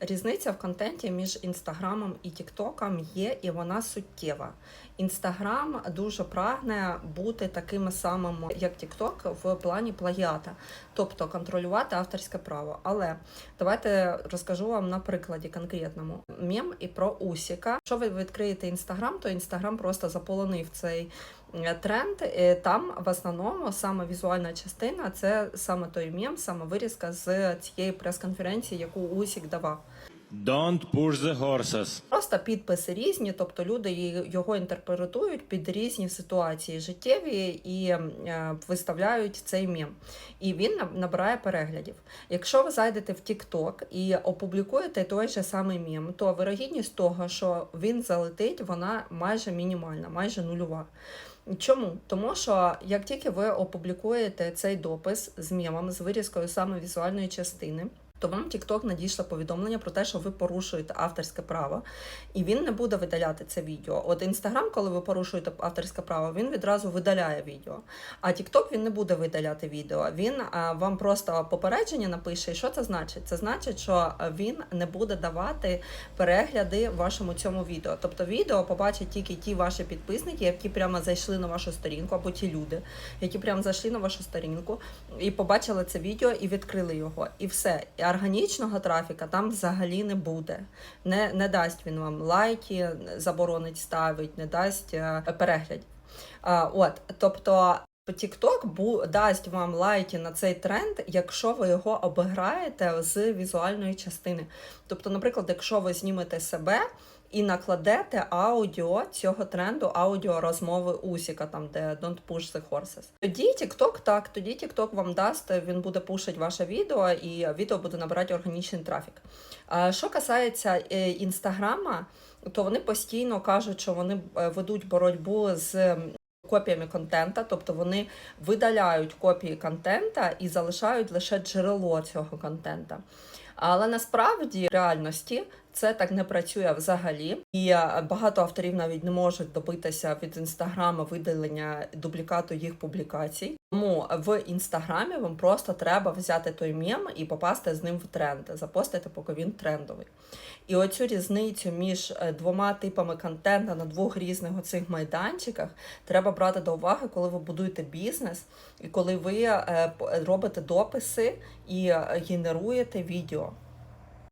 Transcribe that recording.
Різниця в контенті між інстаграмом і тіктоком є, і вона суттєва. Інстаграм дуже прагне бути таким самим, як Тікток, в плані плагіата, тобто контролювати авторське право. Але давайте розкажу вам на прикладі конкретному мем і про Усіка. Якщо ви відкриєте інстаграм, то інстаграм просто заполонив цей тренд. Е, Там в основному саме візуальна частина це саме той мем, саме вирізка з цієї прес-конференції, яку Усік давав. Don't push the horses. Просто підписи різні, тобто люди його інтерпретують під різні ситуації життєві і е, виставляють цей мем. І він набирає переглядів. Якщо ви зайдете в TikTok і опублікуєте той же самий мем, то вирогідність того, що він залетить, вона майже мінімальна, майже нульова. Чому? Тому що як тільки ви опублікуєте цей допис з мемом, з вирізкою саме візуальної частини, то вам TikTok надійшло повідомлення про те, що ви порушуєте авторське право, і він не буде видаляти це відео. От Instagram, коли ви порушуєте авторське право, він відразу видаляє відео. А TikTok він не буде видаляти відео. Він а, вам просто попередження напише. І що це значить? Це значить, що він не буде давати перегляди вашому цьому відео. Тобто відео побачать тільки ті ваші підписники, які прямо зайшли на вашу сторінку, або ті люди, які прямо зайшли на вашу сторінку і побачили це відео і відкрили його. І все. Органічного трафіка там взагалі не буде. Не, не дасть він вам лайки, заборонить ставить, не дасть е, переглядів. От, тобто. TikTok дасть вам лайки на цей тренд, якщо ви його обіграєте з візуальної частини. Тобто, наприклад, якщо ви знімете себе і накладете аудіо цього тренду, аудіо розмови Усіка, там де Don't push the horses. Тоді TikTok так, тоді TikTok вам дасть, він буде пушити ваше відео, і відео буде набирати органічний трафік. Що касається е, інстаграма, то вони постійно кажуть, що вони е, ведуть боротьбу з копіями контента, тобто вони видаляють копії контента і залишають лише джерело цього контента. Але насправді в реальності це так не працює взагалі, і е, багато авторів навіть не можуть добитися від інстаграма видалення дублікату їх публікацій. Тому в інстаграмі вам просто треба взяти той мем і попасти з ним в тренд, запостити, поки він трендовий. І оцю різницю між е, двома типами контенту на двох різних оцих майданчиках треба брати до уваги, коли ви будуєте бізнес і коли ви е, робите дописи і е, генеруєте відео.